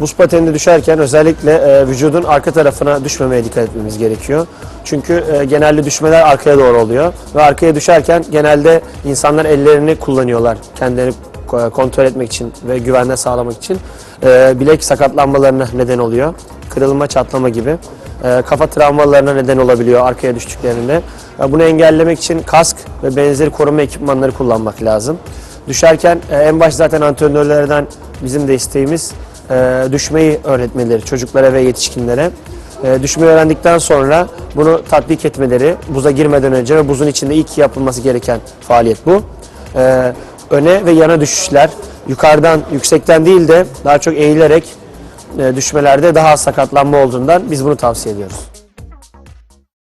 Buz pateninde düşerken özellikle e, vücudun arka tarafına düşmemeye dikkat etmemiz gerekiyor. Çünkü e, genelde düşmeler arkaya doğru oluyor ve arkaya düşerken genelde insanlar ellerini kullanıyorlar kendilerini ko- kontrol etmek için ve güvenle sağlamak için. E, bilek sakatlanmalarına neden oluyor. Kırılma, çatlama gibi. E, kafa travmalarına neden olabiliyor arkaya düştüklerinde. E, bunu engellemek için kask ve benzeri koruma ekipmanları kullanmak lazım. Düşerken e, en baş zaten antrenörlerden bizim de isteğimiz e, düşmeyi öğretmeleri çocuklara ve yetişkinlere. E, düşmeyi öğrendikten sonra bunu tatbik etmeleri buza girmeden önce ve buzun içinde ilk yapılması gereken faaliyet bu. E, öne ve yana düşüşler yukarıdan yüksekten değil de daha çok eğilerek e, düşmelerde daha sakatlanma olduğundan biz bunu tavsiye ediyoruz.